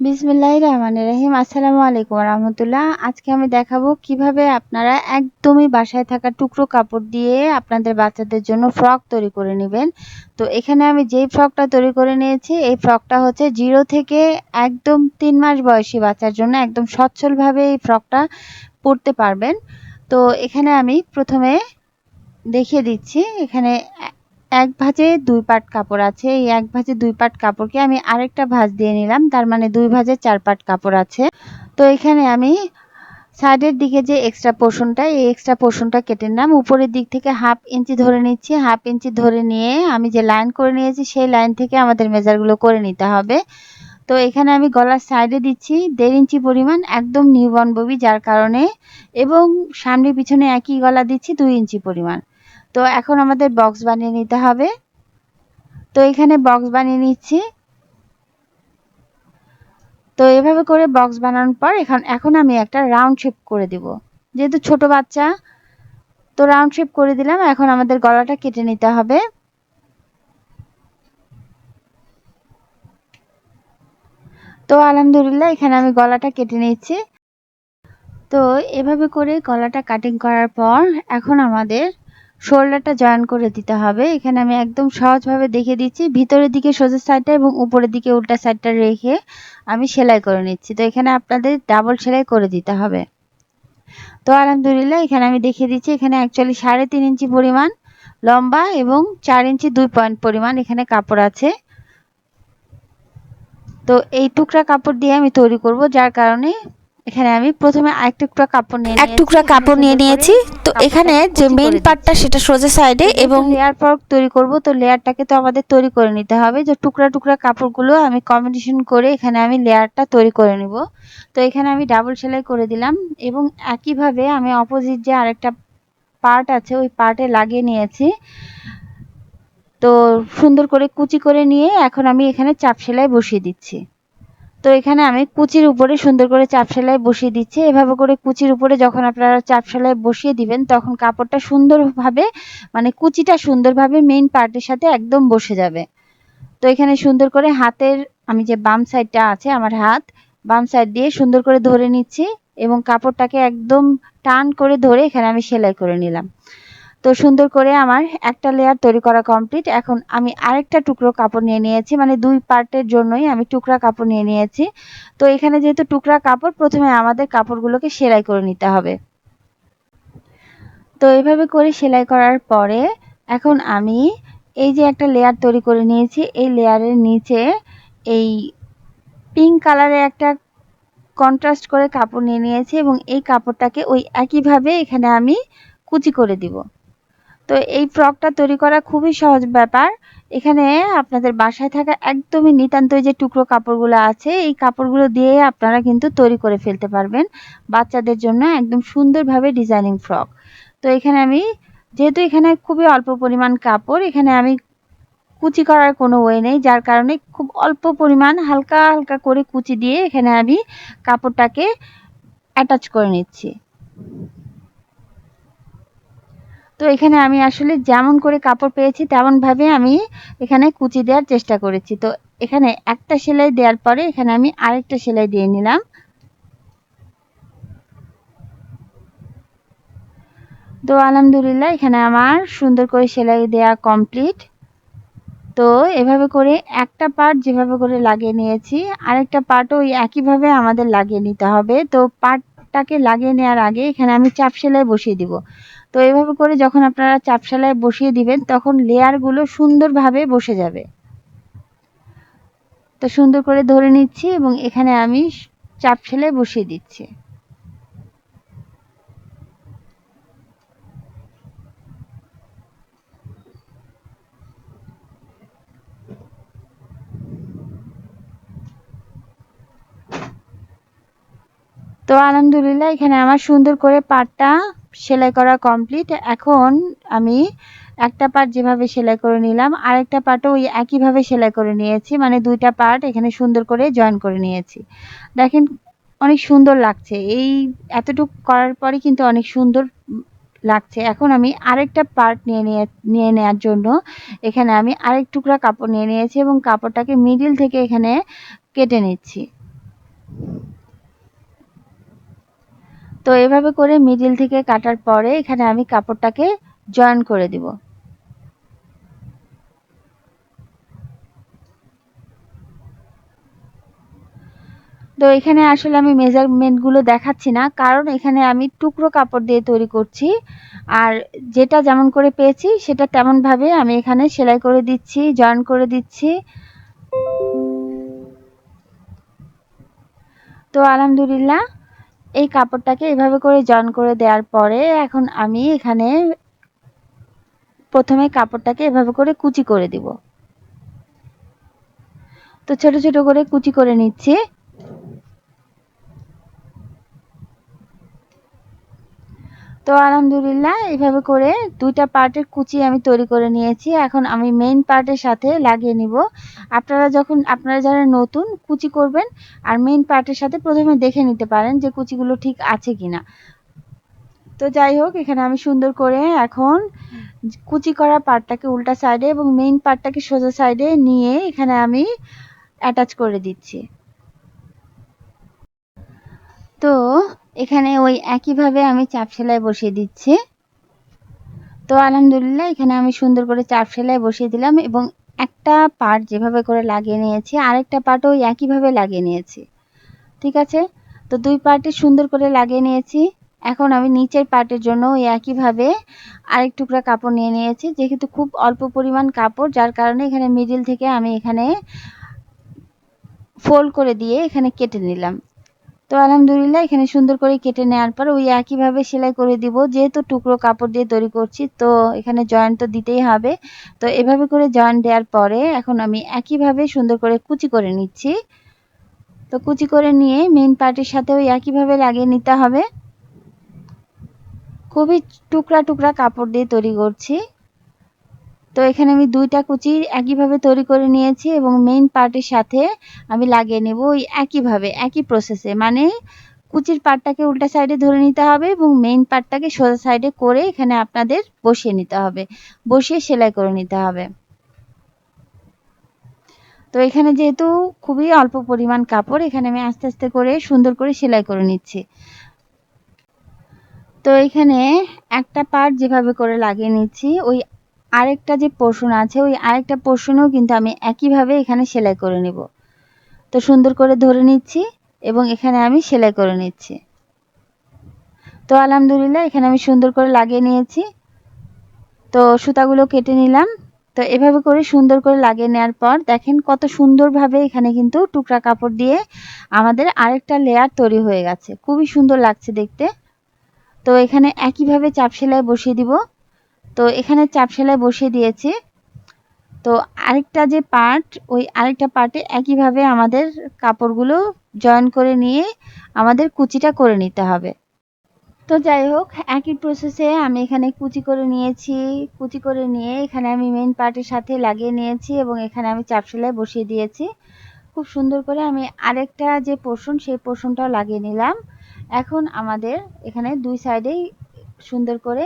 বিসমিল্লাহ রহমানির রহিম। আসসালামু আলাইকুম রহমতুল্লাহ। আজকে আমি দেখাবো কীভাবে আপনারা একদমই বাসায় থাকা টুকরো কাপড় দিয়ে আপনাদের বাচ্চাদের জন্য ফ্রক তৈরি করে নেবেন। তো এখানে আমি যেই ফ্রকটা তৈরি করে নিয়েছি, এই ফ্রকটা হচ্ছে জিরো থেকে একদম তিন মাস বয়সী বাচ্চার জন্য একদম সচ্ছলভাবে এই ফ্রকটা পরতে পারবেন। তো এখানে আমি প্রথমে দেখিয়ে দিচ্ছি, এখানে এক ভাঁজে দুই পাট কাপড় আছে। এই এক ভাঁজে দুই পাট কাপড়কে আমি আরেকটা ভাঁজ দিয়ে নিলাম। তার মানে দুই ভাঁজে চার পাট কাপড় আছে। তো এখানে আমি সাইডের দিকে যে এক্সট্রা পোর্শনটা এই এক্সট্রা পোর্শনটা কেটে নিলাম। উপরের দিক থেকে হাফ ইঞ্চি ধরে নিচ্ছি। হাফ ইঞ্চি ধরে নিয়ে আমি যে লাইন করে নিয়েছি, সেই লাইন থেকে আমাদের মেজারগুলো করে নিতে হবে। তো এখানে আমি গলার সাইডে দিচ্ছি দেড় ইঞ্চি পরিমাণ একদম নিউবর্ন ববি যার কারণে এবং সামনে পিছনে একই গলা দিচ্ছি দুই ইঞ্চি পরিমাণ। তো এখন আমাদের বক্স বানিয়ে নিতে হবে। তো এখানে বক্স বানিয়ে নিচ্ছি। তো এভাবে করে বক্স বানানোর পর এখন এখন আমি একটা রাউন্ড শেপ করে দিব। যেহেতু ছোট বাচ্চা, তো রাউন্ড শেপ করে দিলাম। এখন আমাদের গলাটা কেটে নিতে হবে। তো আলহামদুলিল্লাহ, এখানে আমি গলাটা কেটে নিচ্ছি। তো এভাবে করে গলাটা কাটিং করার পর এখন আমাদের শোল্ডারটা জয়েন করে দিতে হবে। এখানে আমি একদম সহজভাবে দেখে দিচ্ছি। ভিতরের দিকে সোজা সাইডটা এবং উপরের দিকে উল্টা সাইডটা রেখে আমি সেলাই করে নিচ্ছি। তো এখানে আপনাদের ডাবল সেলাই করে দিতে হবে। তো আলহামদুলিল্লাহ, এখানে আমি দেখিয়ে দিচ্ছি, এখানে অ্যাকচুয়ালি সাড়ে তিন ইঞ্চি পরিমাণ লম্বা এবং চার ইঞ্চি দুই পয়েন্ট পরিমাণ এখানে কাপড় আছে। তো এই টুকরা কাপড় দিয়ে আমি তৈরি করব, যার কারণে এখানে আমি প্রথমে এক টুকরা কাপড় নিয়ে এক টুকরা কাপড় নিয়ে নিয়েছি। তো এখানে যে মেইন পার্টটা সেটা সোজা সাইডে এবং লেয়ার ফর্ক তৈরি করব তো লেয়ারটাকে তো আমাদের তৈরি করে নিতে হবে। যে টুকরা টুকরা কাপড়গুলো আমি কম্বিনেশন করে এখানে আমি লেয়ারটা তৈরি করে নিব। তো এখানে আমি ডাবল সেলাই করে দিলাম এবং একইভাবে আমি অপোজিট যে আরেকটা পার্ট আছে ওই পার্টে লাগিয়ে নিয়েছি। তো সুন্দর করে কুচি করে নিয়ে এখন আমি এখানে চাপ সেলাই বসিয়ে দিচ্ছি। তো এখানে আমি কুচির উপরে সুন্দর করে চাপ সেলাই বসিয়ে দিচ্ছি। এভাবে করে কুচির উপরে যখন আপনারা চাপ সেলাই বসিয়ে দিবেন, তখন কাপড়টা সুন্দরভাবে মানে কুচিটা সুন্দরভাবে মেইন পার্টের সাথে একদম বসে যাবে। তো এখানে সুন্দর করে হাতের, আমি যে বাম সাইডটা আছে আমার হাত, বাম সাইড দিয়ে সুন্দর করে ধরে নিচ্ছি এবং কাপড়টাকে একদম টান করে ধরে এখানে আমি সেলাই করে নিলাম। তো সুন্দর করে আমার একটা লেয়ার তৈরি করা কমপ্লিট এখন আমি আরেকটা টুকরো কাপড় নিয়ে নিয়েছি মানে দুই পার্টের জন্যই আমি টুকরা কাপড় নিয়ে নিয়েছি। তো এখানে যেহেতু টুকরা কাপড়, প্রথমে আমাদের কাপড়গুলোকে সেলাই করে নিতে হবে। তো এইভাবে করে সেলাই করার পরে এখন আমি এই যে একটা লেয়ার তৈরি করে নিয়েছি, এই লেয়ারের নিচে এই পিঙ্ক কালারের একটা কন্ট্রাস্ট করে কাপড় নিয়ে নিয়েছি এবং এই কাপড়টাকে ওই একইভাবে এখানে আমি কুচি করে দিব। তো এই ফ্রকটা তৈরি করা খুবই সহজ ব্যাপার। এখানে আপনাদের বাসায় থাকা একদমই নিতান্ত যে টুকরো কাপড়গুলো আছে, এই কাপড়গুলো দিয়ে আপনারা কিন্তু তৈরি করে ফেলতে পারবেন বাচ্চাদের জন্য একদম সুন্দরভাবে ডিজাইনিং ফ্রক তো এখানে আমি, যেহেতু এখানে খুবই অল্প পরিমাণ কাপড়, এখানে আমি কুচি করার কোনো ওয়ে নেই, যার কারণে খুব অল্প পরিমাণ হালকা হালকা করে কুচি দিয়ে এখানে আমি কাপড়টাকে অ্যাটাচ করে নিচ্ছি। তো এখানে আমি আসলে যেমন করে কাপড় পেয়েছি তেমনভাবে আমি এখানে কুচি দেওয়ার চেষ্টা করেছি। তো এখানে একটা সেলাই দেওয়ার পরে এখানে আমি আরেকটা সেলাই দিয়ে নিলাম। তো আলহামদুলিল্লাহ, এখানে আমার সুন্দর করে সেলাই দেওয়া কমপ্লিট। তো এভাবে করে একটা পার্ট যেভাবে করে লাগিয়ে নিয়েছি, আরেকটা পার্টও ওই একইভাবে আমাদের লাগিয়ে নিতে হবে। তো পার্টটাকে লাগিয়ে নেওয়ার আগে এখানে আমি চাপ সেলাই বসিয়ে দিব। তো এইভাবে করে যখন আপনারা চাপ সেলাই বসিয়ে দিবেন, তখন লেয়ারগুলো সুন্দরভাবে বসে যাবে। তো সুন্দর করে ধরে নিচ্ছি এবং এখানে আমি চাপ সেলাই বসিয়ে দিচ্ছি। তো আলহামদুলিল্লাহ, এখানে আমার সুন্দর করে পাটটা সেলাই করা কমপ্লিট এখন আমি একটা পার্ট যেভাবে সেলাই করে নিলাম, আরেকটা পার্টও ওই একইভাবে সেলাই করে নিয়েছি মানে দুইটা পার্ট এখানে সুন্দর করে জয়েন করে নিয়েছি। দেখেন, অনেক সুন্দর লাগছে। এই এতটুকু করার পরে কিন্তু অনেক সুন্দর লাগছে। এখন আমি আরেকটা পার্ট নিয়ে নিয়ে নিয়ে নেওয়ার জন্য এখানে আমি আরেক টুকরা কাপড় নিয়ে নিয়েছি এবং কাপড়টাকে মিডিল থেকে এখানে কেটে নিচ্ছি। তো এভাবে করে মিডিল থেকে কাটার পরে এখানে আমি কাপড়টাকে জয়েন করে দিব। তো এখানে আসলে আমি মেজারমেন্টগুলো দেখাচ্ছি না, কারণ এখানে আমি টুকরো কাপড় দিয়ে তৈরি করছি, আর যেটা যেমন করে পেয়েছি সেটা তেমনভাবে আমি এখানে সেলাই করে দিচ্ছি জয়েন করে দিচ্ছি। তো আলহামদুলিল্লাহ এই কাপড়টাকে এভাবে করে জয়েন করে দেওয়ার পরে এখন আমি এখানে প্রথমে কাপড়টাকে এভাবে করে কুচি করে দিব। তো ছোট ছোট করে কুচি করে নিচ্ছি। তো আলহামদুলিল্লাহ, এইভাবে করে দুইটা পার্টের কুচি আমি তৈরি করে নিয়েছি। এখন আমি মেইন পার্টের সাথে লাগিয়ে নিব। আপনারা যখন, আপনারা যারা নতুন কুচি করবেন আর মেইন পার্টের সাথে প্রথমে দেখে নিতে পারেন যে কুচিগুলো ঠিক আছে কিনা। তো যাই হোক, এখানে আমি সুন্দর করে এখন কুচি করা পার্টটাকে উল্টা সাইডে এবং মেইন পার্টটাকে সোজা সাইডে নিয়ে এখানে আমি অ্যাটাচ করে দিচ্ছি। তো এখানে ওই একইভাবে আমি চাপ সেলাই বসিয়ে দিচ্ছি। তো আলহামদুলিল্লাহ, এখানে আমি সুন্দর করে চাপ সেলাই বসিয়ে দিলাম এবং একটা পার্ট যেভাবে করে লাগিয়ে নিয়েছি, আরেকটা পার্টও একইভাবে লাগিয়ে নিয়েছি। ঠিক আছে? তো দুই পার্টে সুন্দর করে লাগিয়ে নিয়েছি। এখন আমি নিচের পার্টের জন্য ওই একইভাবে আরেক টুকরা কাপড় নিয়ে নিয়েছি, যেহেতু খুব অল্প পরিমাণ কাপড়, যার কারণে এখানে মিডিল থেকে আমি এখানে ফোল্ড করে দিয়ে এখানে কেটে নিলাম। তো আলহামদুলিল্লাহ, এখানে সুন্দর করে কেটে নেওয়ার পর ওই একইভাবে সেলাই করে দিব, যেহেতু টুকরো কাপড় দিয়ে তৈরি করছি, তো এখানে জয়েন্ট তো দিতেই হবে। তো এভাবে করে জয়েন্ট দেওয়ার পরে এখন আমি একইভাবে সুন্দর করে কুচি করে নিচ্ছি। তো কুচি করে নিয়ে মেন পার্টির সাথে ওই একইভাবে লাগিয়ে নিতে হবে। খুবই টুকরা টুকরা কাপড় দিয়ে তৈরি করছি। তো এখানে আমি দুইটা কুচি একইভাবে তৈরি করে নিয়েছি এবং মেইন পার্টের সাথে আমি লাগিয়ে নেব ওই একইভাবে, একই প্রসেসে মানে কুচির পার্টটাকে উল্টা সাইডে ধরে নিতে হবে এবং মেইন পার্টটাকে সোজা সাইডে করে এখানে আপনাদের বসিয়ে নিতে হবে। বসিয়ে সেলাই করে নিতে হবে। তো এখানে যেহেতু খুবই অল্প পরিমাণ কাপড়, এখানে আমি আস্তে আস্তে করে সুন্দর করে সেলাই করে নিচ্ছি। তো এখানে একটা পার্ট যেভাবে করে লাগিয়ে নিচ্ছি, ওই আরেকটা যে পোর্শন আছে, ওই আরেকটা পোর্শনেও কিন্তু আমি একইভাবে এখানে সেলাই করে নেব। তো সুন্দর করে ধরে নিচ্ছি এবং এখানে আমি সেলাই করে নিচ্ছি। তো আলহামদুলিল্লাহ, এখানে আমি সুন্দর করে লাগিয়ে নিয়েছি। তো সুতাগুলো কেটে নিলাম। তো এভাবে করে সুন্দর করে লাগিয়ে নেওয়ার পর দেখেন কত সুন্দরভাবে এখানে কিন্তু টুকরা কাপড় দিয়ে আমাদের আরেকটা লেয়ার তৈরি হয়ে গেছে। খুবই সুন্দর লাগছে দেখতে। তো এখানে একইভাবে চাপ সেলাই বসিয়ে দিব। তো এখানে চাপ সেলাই বসিয়ে দিয়েছি। তো আরেকটা যে পার্ট ওই আরেকটা পার্টে একইভাবে আমাদের কাপড়গুলো জয়েন করে নিয়ে আমাদের কুচিটা করে নিতে হবে। তো যাই হোক, একই প্রসেসে আমি এখানে কুচি করে নিয়েছি। কুচি করে নিয়ে এখানে আমি মেইন পার্টের সাথে লাগিয়ে নিয়েছি এবং এখানে আমি চাপ সেলাই বসিয়ে দিয়েছি। খুব সুন্দর করে আমি আরেকটা যে পোর্শন সেই পোর্শনটাও লাগিয়ে নিলাম। এখন আমাদের এখানে দুই সাইডেই সুন্দর করে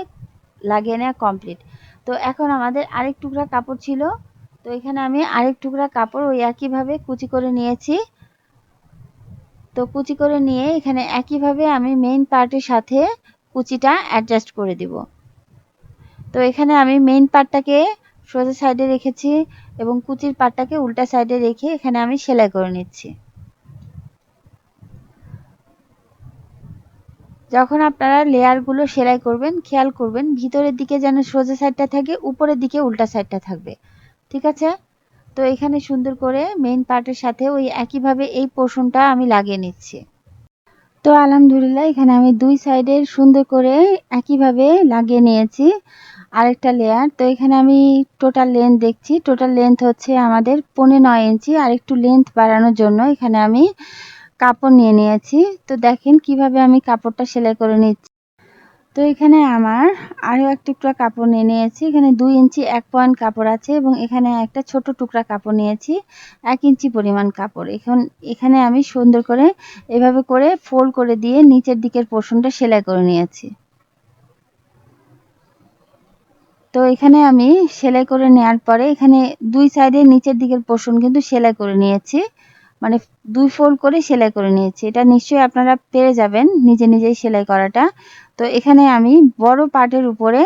লাগিয়ে নেওয়া কমপ্লিট তো এখন আমাদের আরেক টুকরা কাপড় ছিল। তো এখানে আমি আরেক টুকরা কাপড় ওই একইভাবে কুচি করে নিয়েছি। তো কুচি করে নিয়ে এখানে একইভাবে আমি মেইন পার্টের সাথে কুচিটা অ্যাডজাস্ট করে দিব। তো এখানে আমি মেইন পার্টটাকে সোজা সাইডে রেখেছি এবং কুচির পার্টটাকে উল্টা সাইডে রেখে এখানে আমি সেলাই করে নিচ্ছি। যখন আপনারা লেয়ারগুলো সেলাই করবেন, খেয়াল করবেন, ভিতরের দিকে যেন সোজা সাইডটা থাকে, উপরের দিকে উল্টা সাইডটা থাকবে। ঠিক আছে? তো এখানে সুন্দর করে মেইন পার্টের সাথে ওই একইভাবে এই পোর্শনটা আমি লাগিয়ে নিচ্ছি। তো আলহামদুলিল্লাহ, এখানে আমি দুই সাইডের সুন্দর করে একইভাবে লাগিয়ে নিয়েছি আরেকটা লেয়ার তো এখানে আমি টোটাল লেন্থ দেখছি। টোটাল লেন্থ হচ্ছে আমাদের পৌনে নয় ইঞ্চি আর একটু লেন্থ বাড়ানোর জন্য এখানে আমি কাপড় নিয়ে নিয়েছি। তো দেখেন কীভাবে আমি কাপড়টা সেলাই করে নিচ্ছি। তো এখানে আমার আরও এক টুকরা কাপড় নিয়ে নিয়েছি। এখানে দুই ইঞ্চি এক পয়েন্ট কাপড় আছে এবং এখানে একটা ছোট টুকরা কাপড় নিয়েছি, এক ইঞ্চি পরিমাণ কাপড়। এখন এখানে আমি সুন্দর করে এভাবে করে ফোল্ড করে দিয়ে নিচের দিকের পোর্শনটা সেলাই করে নিয়েছি। তো এখানে আমি সেলাই করে নেওয়ার পরে এখানে দুই সাইডে নিচের দিকের পোর্শন কিন্তু সেলাই করে নিয়েছি। মানে দুই ফোল্ড করে সেলাই করে নিয়েছি। এটা নিশ্চয়ই আপনারা পেরে যাবেন নিজে নিজেই সেলাই করাটা। তো এখানে আমি বড় পাটের উপরে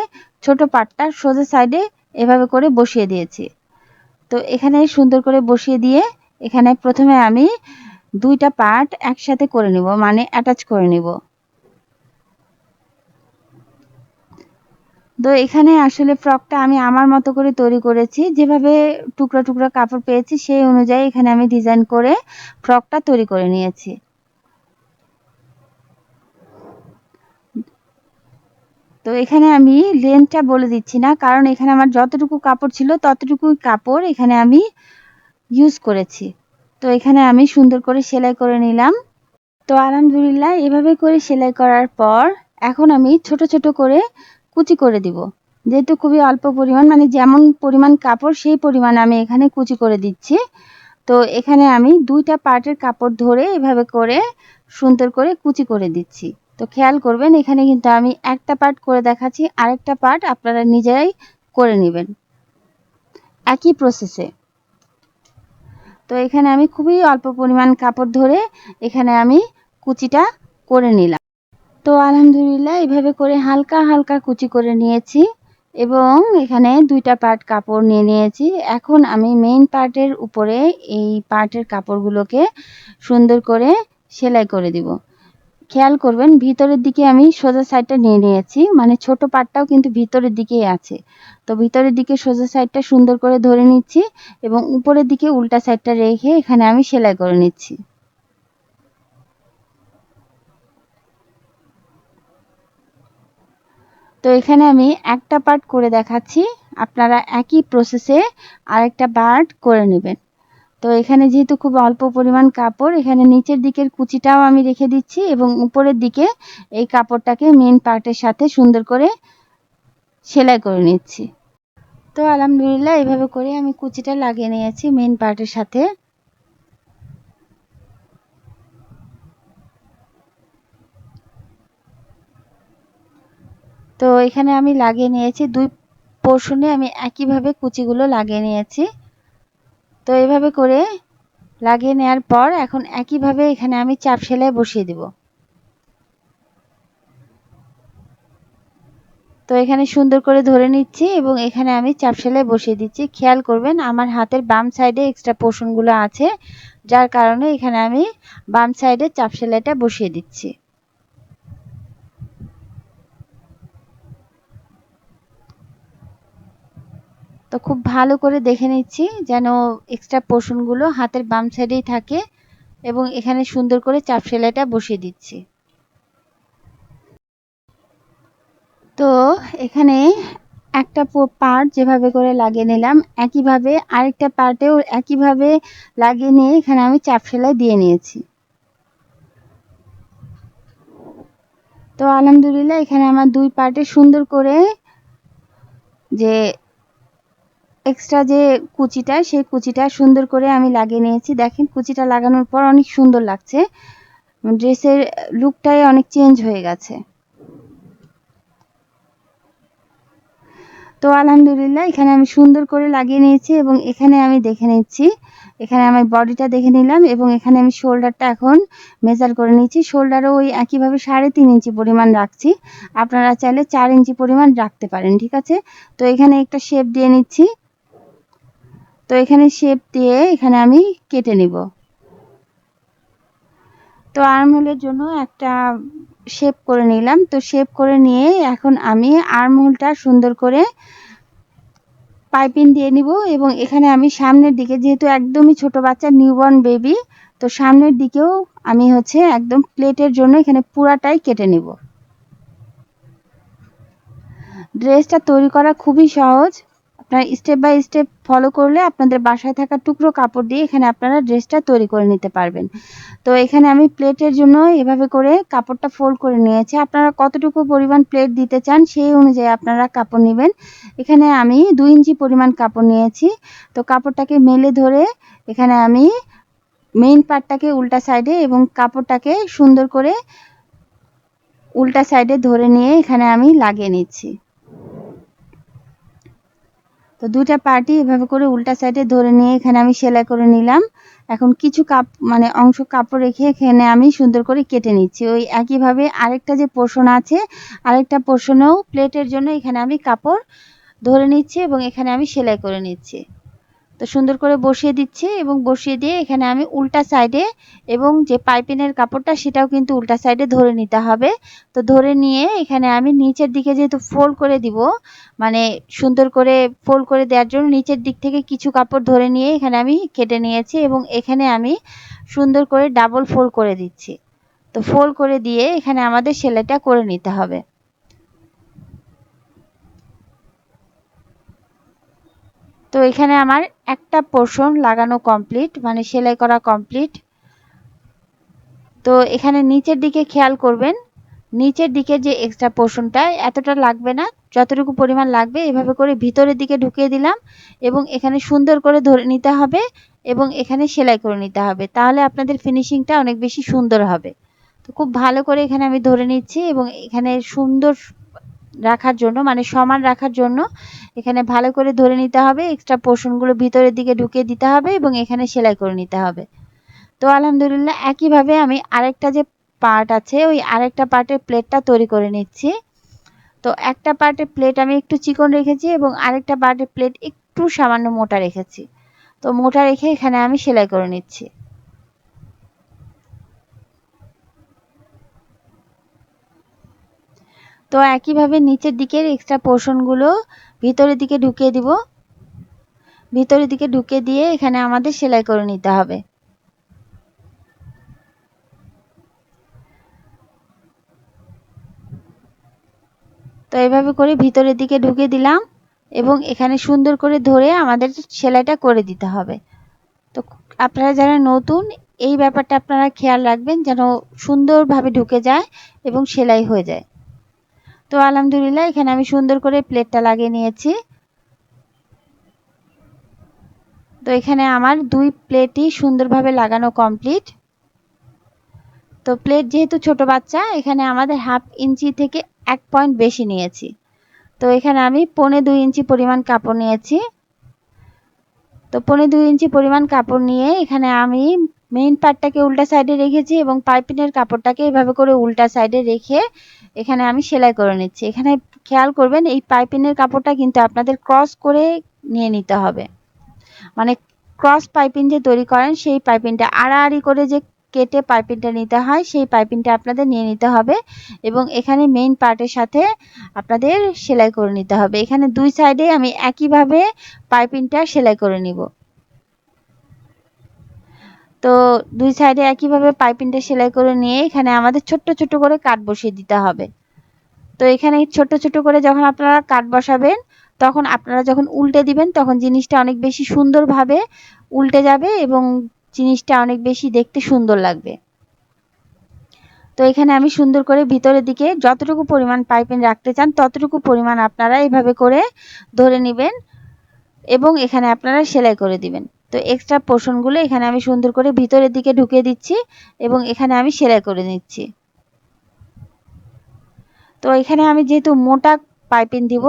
ছোট পাটটা সোজা সাইডে এভাবে করে বসিয়ে দিয়েছি। তো এখানে সুন্দর করে বসিয়ে দিয়ে এখানে প্রথমে আমি দুইটা পাট একসাথে করে নিব মানে অ্যাটাচ করে নিব। তো এখানে আসলে ফ্রকটা আমি আমার মতো করে তৈরি করেছি। যেভাবে টুকরা টুকরা কাপড় পেয়েছি, সেই অনুযায়ী এখানে আমি ডিজাইন করে ফ্রকটা তৈরি করে নিয়েছি। তো এখানে আমি লেন্থটা বলে দিচ্ছি না, কারণ এখানে আমার যতটুকু কাপড় ছিল, ততটুকুই কাপড় এখানে আমি ইউজ করেছি। তো এখানে আমি সুন্দর করে সেলাই করে নিলাম। তো আলহামদুলিল্লাহ, এভাবে করে সেলাই করার পর এখন আমি ছোট ছোট করে কুচি করে দিব। যেহেতু খুবই অল্প পরিমাণ মানে যেমন পরিমাণ কাপড়, সেই পরিমাণ আমি এখানে কুচি করে দিচ্ছি। তো এখানে আমি দুইটা পার্টের কাপড় ধরে এভাবে করে সুন্দর করে কুচি করে দিচ্ছি। তো খেয়াল করবেন, এখানে কিন্তু আমি একটা পার্ট করে দেখাচ্ছি, আরেকটা পার্ট আপনারা নিজেরাই করে নেবেন। একই প্রসেসে তো এখানে আমি খুবই অল্প পরিমাণ কাপড় ধরে এখানে আমি কুচিটা করে নিলাম। তো আলহামদুলিল্লাহ, এভাবে করে হালকা হালকা কুচি করে নিয়েছি এবং এখানে দুইটা পার্ট কাপড় নিয়ে নিয়েছি। এখন আমি মেইন পার্টের উপরে এই পার্টের কাপড়গুলোকে সুন্দর করে সেলাই করে দিব। খেয়াল করবেন, ভিতরের দিকে আমি সোজা সাইডটা নিয়ে নিয়েছি মানে ছোট পার্টটাও কিন্তু ভিতরের দিকেই আছে। তো ভিতরের দিকে সোজা সাইডটা সুন্দর করে ধরে নিচ্ছি এবং উপরের দিকে উল্টা সাইডটা রেখে এখানে আমি সেলাই করে নিচ্ছি। তো এখানে আমি একটা পার্ট করে দেখাচ্ছি। আপনারা একই প্রসেসে আরেকটা পার্ট করে নেবেন। তো এখানে যেহেতু খুব অল্প পরিমাণ কাপড়, এখানে নিচের দিকের কুচিটাও আমি রেখে দিচ্ছি এবং উপরের দিকে এই কাপড়টাকে মেন পার্টের সাথে সুন্দর করে সেলাই করে নিচ্ছি। তো আলহামদুলিল্লাহ এইভাবে করে আমি কুচিটা লাগিয়ে নিয়েছি মেন পার্টের সাথে। তো এখানে আমি লাগিয়ে নিয়েছি দুই পোর্শনে আমি একইভাবে কুচিগুলো লাগিয়ে নিয়েছি। তো এইভাবে করে লাগিয়ে নেওয়ার পর এখন একইভাবে এখানে আমি চাপ সেলাই বসিয়ে দিব। তো এখানে সুন্দর করে ধরে নিচ্ছি এবং এখানে আমি চাপ সেলাই বসিয়ে দিচ্ছি। খেয়াল করবেন আমার হাতের বাম সাইডে এক্সট্রা পোর্শনগুলো আছে, যার কারণে এখানে আমি বাম সাইডে চাপ সেলাইটা বসিয়ে দিচ্ছি। তো খুব ভালো করে দেখে নিচ্ছি যেন এক্সট্রা পোর্শনগুলো হাতের বাম সাইডেই থাকে এবং এখানে সুন্দর করে চাপ সেলাইটা বসিয়ে দিচ্ছি। তো এখানে একটা পার্ট যেভাবে করে লাগিয়ে নিলাম, একইভাবে আরেকটা পার্টেও একইভাবে লাগিয়ে নিয়ে এখানে আমি চাপ সেলাই দিয়ে নিয়েছি। তো আলহামদুলিল্লাহ এখানে আমার দুই পার্টে সুন্দর করে যে এক্সট্রা যে কুচিটা, সেই কুচিটা সুন্দর করে আমি লাগিয়ে নিয়েছি। দেখেন কুচিটা লাগানোর পর অনেক সুন্দর লাগছে। ড্রেসের লুকটাই অনেক চেঞ্জ হয়ে গেছে। তো আলহামদুলিল্লাহ, এখানে আমি সুন্দর করে লাগিয়ে নিয়েছি এবং এখানে আমি দেখে নিচ্ছি। এখানে আমি বডিটা দেখে নিলাম এবং এখানে আমি শোল্ডারটা এখন মেজার করে নিচ্ছি। শোল্ডারও ওই একইভাবে সাড়ে তিন ইঞ্চি পরিমাণ রাখছি। আপনারা চাইলে চার ইঞ্চি পরিমাণ রাখতে পারেন, ঠিক আছে? তো এখানে একটা শেপ দিয়ে নিচ্ছি। তো এখানে শেপ দিয়ে এখানে আমি কেটে নিব। তো আর্মহোলের জন্য একটা শেপ করে নিলাম। তো শেপ করে নিয়ে এখন আমি আর্মহোলটা সুন্দর করে পাইপিং দিয়ে নিব এবং এখানে আমি সামনের দিকে, যেহেতু একদমই ছোট বাচ্চা নিউবর্ন বেবি তো সামনের দিকেও আমি হচ্ছে একদম প্লেটের জন্য এখানে পুরাটাই কেটে নিব। ড্রেসটা তৈরি করা খুবই সহজ। আপনারা স্টেপ বাই স্টেপ ফলো করলে আপনাদের বাসায় থাকা টুকরো কাপড় দিয়ে এখানে আপনারা ড্রেসটা তৈরি করে নিতে পারবেন। তো এখানে আমি প্লেটের জন্য এভাবে করে কাপড়টা ফোল্ড করে নিয়েছি। আপনারা কতটুকু পরিমাণ প্লেট দিতে চান সেই অনুযায়ী আপনারা কাপড় নেবেন। এখানে আমি দুই ইঞ্চি পরিমাণ কাপড় নিয়েছি। তো কাপড়টাকে মেলে ধরে এখানে আমি মেইন পার্টটাকে উল্টা সাইডে এবং কাপড়টাকে সুন্দর করে উল্টা সাইডে ধরে নিয়ে এখানে আমি লাগিয়ে নিচ্ছি। তো দুটা পার্টি এভাবে করে উল্টা সাইডে ধরে নিয়ে এখানে আমি সেলাই করে নিলাম। এখন কিছু কাপ মানে অংশ কাপড় রেখে এখানে আমি সুন্দর করে কেটে নিচ্ছি। ওই একইভাবে আরেকটা যে পোর্শন আছে, আরেকটা পোর্শনেও প্লেটের জন্য এখানে আমি কাপড় ধরে নিচ্ছি এবং এখানে আমি সেলাই করে নিচ্ছি। তো সুন্দর করে বসিয়ে দিচ্ছি এবং বসিয়ে দিয়ে এখানে আমি উল্টা সাইডে এবং যে পাইপিনের কাপড়টা সেটাও কিন্তু উল্টা সাইডে ধরে নিতে হবে। তো ধরে নিয়ে এখানে আমি নিচের দিকে যেহেতু ফোল্ড করে দিব মানে সুন্দর করে ফোল্ড করে দেওয়ার জন্য নিচের দিক থেকে কিছু কাপড় ধরে নিয়ে এখানে আমি কেটে নিয়েছি এবং এখানে আমি সুন্দর করে ডাবল ফোল্ড করে দিচ্ছি। তো ফোল্ড করে দিয়ে এখানে আমাদের সেলাইটা করে নিতে হবে। তো এখানে আমার একটা পোর্শন লাগানো কমপ্লিট মানে সেলাই করা কমপ্লিট তো এখানে নিচের দিকে খেয়াল করবেন, নিচের দিকে যে এক্সট্রা পোর্শনটা এতটা লাগবে না। যতটুকু পরিমাণ লাগবে, এভাবে করে ভিতরের দিকে ঢুকিয়ে দিলাম এবং এখানে সুন্দর করে ধরে নিতে হবে এবং এখানে সেলাই করে নিতে হবে। তাহলে আপনাদের ফিনিশিংটা অনেক বেশি সুন্দর হবে। তো খুব ভালো করে এখানে আমি ধরে নিচ্ছি এবং এখানে সুন্দর রাখার জন্য মানে সমান রাখার জন্য এখানে ভালো করে ধরে নিতে হবে এক্সট্রা পোর্শনগুলো ভিতরের দিকে ঢুকিয়ে দিতে হবে এবং এখানে সেলাই করে নিতে হবে। তো আলহামদুলিল্লাহ একইভাবে আমি আরেকটা যে পার্ট আছে, ওই আরেকটা পার্টের প্লেটটা তৈরি করে নিচ্ছি। তো একটা পার্টের প্লেট আমি একটু চিকন রেখেছি এবং আরেকটা পার্টের প্লেট একটু সামান্য মোটা রেখেছি। তো মোটা রেখে এখানে আমি সেলাই করে নিচ্ছি। তো একইভাবে নিচের দিকের এক্সট্রা পোর্শনগুলো ভিতরের দিকে ঢুকিয়ে দিব। ভিতরের দিকে ঢুকিয়ে দিয়ে এখানে আমাদের সেলাই করে নিতে হবে। তো এইভাবে করে ভিতরের দিকে ঢুকে দিলাম এবং এখানে সুন্দর করে ধরে আমাদের সেলাইটা করে দিতে হবে। তো আপনারা যারা নতুন, এই ব্যাপারটা আপনারা খেয়াল রাখবেন যেন সুন্দরভাবে ঢুকে যায় এবং সেলাই হয়ে যায়। তো আলহামদুলিল্লাহ, এখানে আমি সুন্দর করে প্লেটটা লাগিয়ে নিয়েছি। তো এখানে আমার দুই প্লেটই সুন্দরভাবে লাগানো কমপ্লিট তো প্লেট যেহেতু ছোট বাচ্চা, এখানে আমাদের হাফ ইঞ্চি থেকে এক পয়েন্ট বেশি নিয়েছি। তো এখানে আমি পনে দুই ইঞ্চি পরিমাণ কাপড় নিয়েছি। তো পনে দুই ইঞ্চি পরিমাণ কাপড় নিয়ে এখানে আমি মেইন পার্টটাকে উল্টা সাইডে রেখেছি এবং পাইপিনের কাপড়টাকে এভাবে করে উল্টা সাইডে রেখে এখানে আমি সেলাই করে নিচ্ছি। এখানে খেয়াল করবেন, এই পাইপিনের কাপড়টা কিন্তু আপনাদের ক্রস করে নিয়ে নিতে হবে। মানে ক্রস পাইপিং যে তৈরি করেন, সেই পাইপিংটা আড়াআড়ি করে যে কেটে পাইপিংটা নিতে হয়, সেই পাইপিংটা আপনাদের নিয়ে নিতে হবে এবং এখানে মেইন পার্টের সাথে আপনাদের সেলাই করে নিতে হবে। এখানে দুই সাইডে আমি একইভাবে পাইপিংটা সেলাই করে নিব। তো দুই সাইডে একইভাবে পাইপিংটা সেলাই করে নিয়ে এখানে আমাদের ছোট্ট ছোট্ট করে কাট বসিয়ে দিতে হবে। তো এখানে ছোট ছোট করে যখন আপনারা কাট বসাবেন, তখন আপনারা যখন উল্টে দিবেন, তখন জিনিসটা অনেক বেশি সুন্দরভাবে উল্টে যাবে এবং জিনিসটা অনেক বেশি দেখতে সুন্দর লাগবে। তো এখানে আমি সুন্দর করে ভিতরের দিকে যতটুকু পরিমাণ পাইপিং রাখতে চান, ততটুকু পরিমাণ আপনারা এভাবে করে ধরে নেবেন এবং এখানে আপনারা সেলাই করে দিবেন। তো এক্সট্রা পোর্শনগুলো এখানে আমি সুন্দর করে ভিতরের দিকে ঢুকিয়ে দিচ্ছি এবং এখানে আমি সেলাই করে নিচ্ছি। তো এখানে আমি যেহেতু মোটা পাইপিং দিব,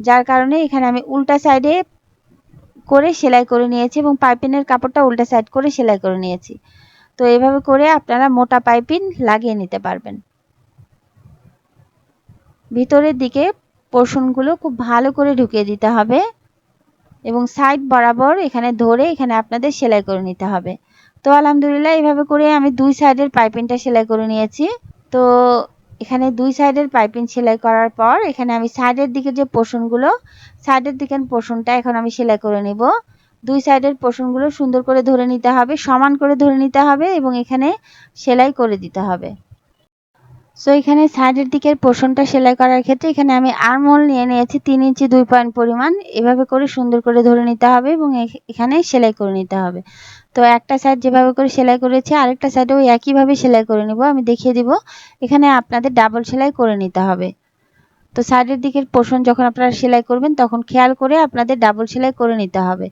যার কারণে এখানে আমি উল্টা সাইডে করে সেলাই করে নিয়েছি এবং পাইপিনের কাপড়টা উল্টা সাইড করে সেলাই করে নিয়েছি। তো এইভাবে করে আপনারা মোটা পাইপিং লাগিয়ে নিতে পারবেন। ভিতরের দিকে পোর্শনগুলো খুব ভালো করে ঢুকিয়ে দিতে হবে। এবং সাইড বরাবর এখানে ধরে এখানে আপনাদের সেলাই করে নিতে হবে। তো আলহামদুলিল্লাহ এইভাবে করে আমি দুই সাইডের পাইপিংটা সেলাই করে নিয়েছি। তো এখানে দুই সাইডের পাইপিং সেলাই করার পর এখানে আমি সাইডের দিকে যে পোর্শনগুলো সাইডের দিকের পোর্শনটা এখন আমি সেলাই করে নিব। দুই সাইডের পোর্শনগুলো সুন্দর করে ধরে নিতে হবে, সমান করে ধরে নিতে হবে এবং এখানে সেলাই করে দিতে হবে। সো এখানে সাইডের দিকের পোষণটা সেলাই করার ক্ষেত্রে এখানে আমি আরমোল নিয়ে নিয়েছি তিন ইঞ্চি দুই পয়েন্ট পরিমাণ। এভাবে করে সুন্দর করে ধরে নিতে হবে এবং এখানে সেলাই করে নিতে হবে। তো একটা সাইড যেভাবে করে সেলাই করেছি, আরেকটা সাইডেও একইভাবে সেলাই করে নিব। আমি দেখিয়ে দিব, এখানে আপনাদের ডাবল সেলাই করে নিতে হবে। তো সাইডের দিকের পোর্শন যখন আপনারা সেলাই করবেন, তখন খেয়াল করে আপনাদের ডাবল সেলাই করে নিতে হবে।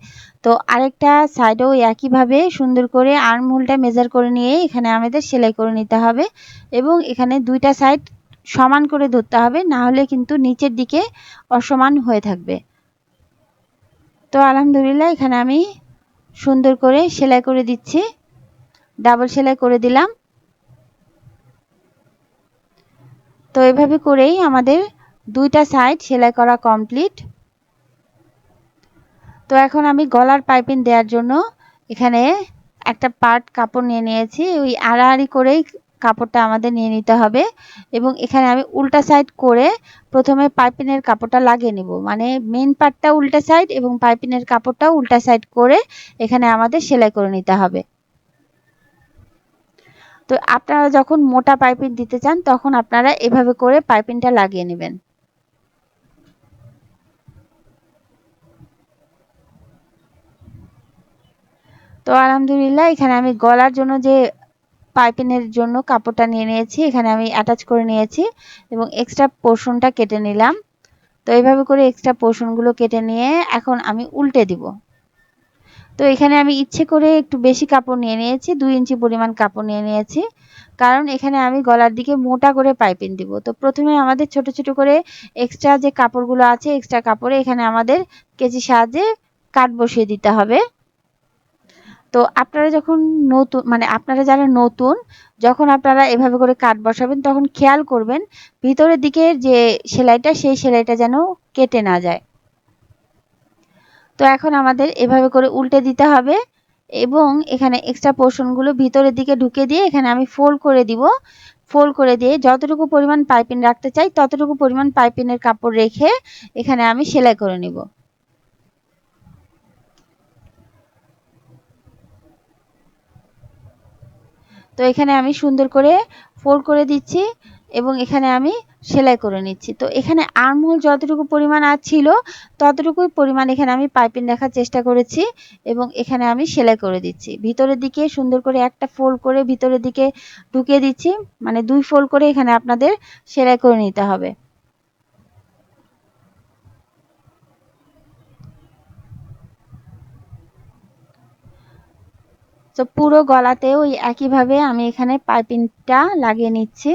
তো আরেকটা সাইডেও একইভাবে সুন্দর করে আর্ম হোলটা মেজার করে নিয়ে এখানে আমাদের সেলাই করে নিতে হবে এবং এখানে দুইটা সাইড সমান করে ধরতে হবে, না হলে কিন্তু নিচের দিকে অসমান হয়ে থাকবে। তো আলহামদুলিল্লাহ এখানে আমি সুন্দর করে সেলাই করে দিচ্ছি ডাবল সেলাই করে দিলাম। তো এভাবে করেই আমাদের দুইটা সাইড সেলাই করা কমপ্লিট তো এখন আমি গলার পাইপিং দেওয়ার জন্য এখানে একটা পার্ট কাপড় নিয়ে নিয়েছি। ওই আড়াআড়ি করেই কাপড়টা আমাদের নিয়ে নিতে হবে এবং এখানে আমি উল্টা সাইড করে প্রথমে পাইপিনের কাপড়টা লাগিয়ে নিব। মানে মেন পার্টটা উল্টা সাইড এবং পাইপিনের কাপড়টাও উল্টা সাইড করে এখানে আমাদের সেলাই করে নিতে হবে। তো আপনারা যখন মোটা পাইপিং দিতে চান, তখন আপনারা এভাবে করে পাইপিংটা লাগিয়ে নেবেন। তো আলহামদুলিল্লাহ, এখানে আমি গলার জন্য যে পাইপিনের জন্য কাপড়টা নিয়ে নিয়েছি, এখানে আমি অ্যাটাচ করে নিয়েছি এবং এক্সট্রা পোর্শনটা কেটে নিলাম। তো এইভাবে করে এক্সট্রা পোর্শনগুলো কেটে নিয়ে এখন আমি উল্টে দিব। তো এখানে আমি ইচ্ছে করে একটু বেশি কাপড় নিয়ে নিয়েছি, দুই ইঞ্চি পরিমাণ কাপড় নিয়ে নিয়েছি। কারণ এখানে আমি গলার দিকে মোটা করে পাইপিং দিব। তো প্রথমে আমাদের ছোট ছোট করে এক্সট্রা যে কাপড়গুলো আছে এক্সট্রা কাপড়ে এখানে আমাদের কেজি সাহায্যে কাট বসিয়ে দিতে হবে। তো আপনারা যখন নতুন মানে আপনারা যারা নতুন, যখন আপনারা এভাবে করে কাট বসাবেন, তখন খেয়াল করবেন ভিতরের দিকে যে সেলাইটা, সেই সেলাইটা যেন কেটে না যায়। তো এখন আমাদের এভাবে করে উল্টে দিতে হবে এবং এখানে এক্সট্রা পোর্শনগুলো ভিতরের দিকে ঢুকে দিয়ে এখানে আমি ফোল্ড করে দিব। ফোল্ড করে দিয়ে যতটুকু পরিমাণ পাইপিং রাখতে চাই, ততটুকু পরিমাণ পাইপিনের কাপড় রেখে এখানে আমি সেলাই করে নিব। তো এখানে আমি সুন্দর করে ফোল্ড করে দিচ্ছি এবং এখানে আমি সেলাই করে নিচ্ছি। তো এখানে আর্মহোল যতটুকু পরিমাণ আর ছিল, ততটুকুই পরিমাণ এখানে আমি পাইপিং রাখার চেষ্টা করেছি এবং এখানে আমি সেলাই করে দিচ্ছি। ভিতরের দিকে সুন্দর করে একটা ফোল্ড করে ভিতরের দিকে ঢুকিয়ে দিচ্ছি মানে দুই ফোল্ড করে এখানে আপনাদের সেলাই করে নিতে হবে। তো পুরো গলাতেও ওই একইভাবে আমি এখানে পাইপিংটা লাগিয়ে নিচ্ছি।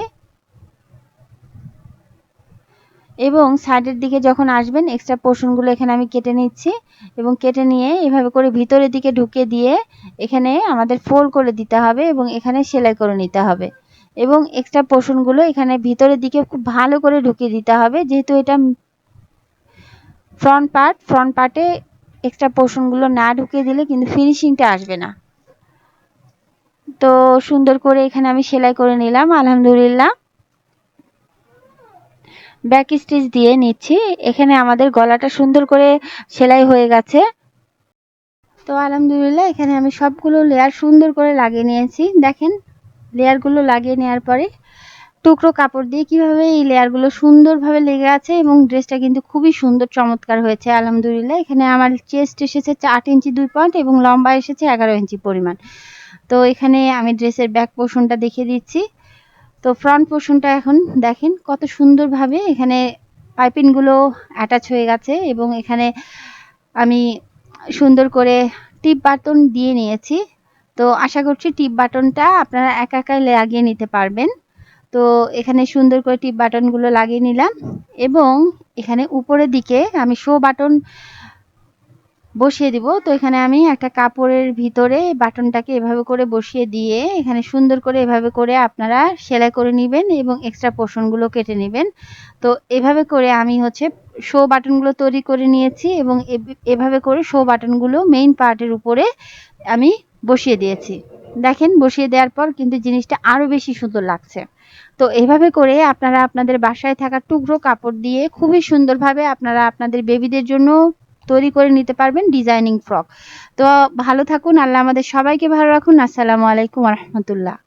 এবং সাইডের দিকে যখন আসবেন এক্সট্রা পোর্শনগুলো এখানে আমি কেটে নিচ্ছি এবং কেটে নিয়ে এভাবে করে ভিতরের দিকে ঢুকে দিয়ে এখানে আমাদের ফোল্ড করে দিতে হবে এবং এখানে সেলাই করে নিতে হবে। এবং এক্সট্রা পোর্শনগুলো এখানে ভিতরের দিকে খুব ভালো করে ঢুকিয়ে দিতে হবে, যেহেতু এটা ফ্রন্ট পার্ট ফ্রন্ট পার্টে এক্সট্রা পোর্শনগুলো না ঢুকিয়ে দিলে কিন্তু ফিনিশিংটা আসবে না। তো সুন্দর করে এখানে আমি সেলাই করে নিলাম, আলহামদুলিল্লাহ। ব্যাক স্টিচ দিয়ে নিচ্ছি। এখানে আমাদের গলাটা সুন্দর করে সেলাই হয়ে গেছে। তো আলহামদুলিল্লাহ, এখানে আমি সবগুলো লেয়ার সুন্দর করে লাগিয়ে নিয়েছি। দেখেন লেয়ারগুলো লাগিয়ে নেওয়ার পরে টুকরো কাপড় দিয়ে কীভাবে এই লেয়ারগুলো সুন্দরভাবে লেগে আছে এবং ড্রেসটা কিন্তু খুবই সুন্দর, চমৎকার হয়েছে। আলহামদুলিল্লাহ, এখানে আমার চেস্ট এসেছে আট ইঞ্চি দুই পয়েন্ট এবং লম্বা এসেছে এগারো ইঞ্চি পরিমাণ। তো এখানে আমি ড্রেসের ব্যাক পোর্শনটা দেখিয়ে দিচ্ছি। তো ফ্রন্ট পোর্শনটা এখন দেখেন কত সুন্দরভাবে এখানে পাইপিনগুলো অ্যাটাচ হয়ে গেছে এবং এখানে আমি সুন্দর করে টিপ বাটন দিয়ে নিয়েছি। তো আশা করছি টিপ বাটনটা আপনারা একা একাই লাগিয়ে নিতে পারবেন। তো এখানে সুন্দর করে টিপ বাটনগুলো লাগিয়ে নিলাম এবং এখানে উপরের দিকে আমি শো বাটন বসিয়ে দিব। তো এখানে আমি একটা কাপড়ের ভিতরে বাটনটাকে এভাবে করে বসিয়ে দিয়ে এখানে সুন্দর করে এভাবে করে আপনারা সেলাই করে নেবেন এবং এক্সট্রা পোর্শনগুলো কেটে নেবেন। তো এভাবে করে আমি হচ্ছে শো বাটনগুলো তৈরি করে নিয়েছি এবং এভাবে করে শো বাটনগুলো মেইন পার্টের উপরে আমি বসিয়ে দিয়েছি। দেখেন, বসিয়ে দেওয়ার পর কিন্তু জিনিসটা আরও বেশি সুন্দর লাগছে। তো এভাবে করে আপনারা আপনাদের বাসায় থাকা টুকরো কাপড় দিয়ে খুবই সুন্দরভাবে আপনারা আপনাদের বেবিদের জন্য তৈরি করে নিতে পারবেন ডিজাইনিং ফ্রক তো ভালো থাকুন, আল্লাহ আমাদের সবাইকে ভালো রাখুন। আসসালামু আলাইকুম রহমতুল্লাহ।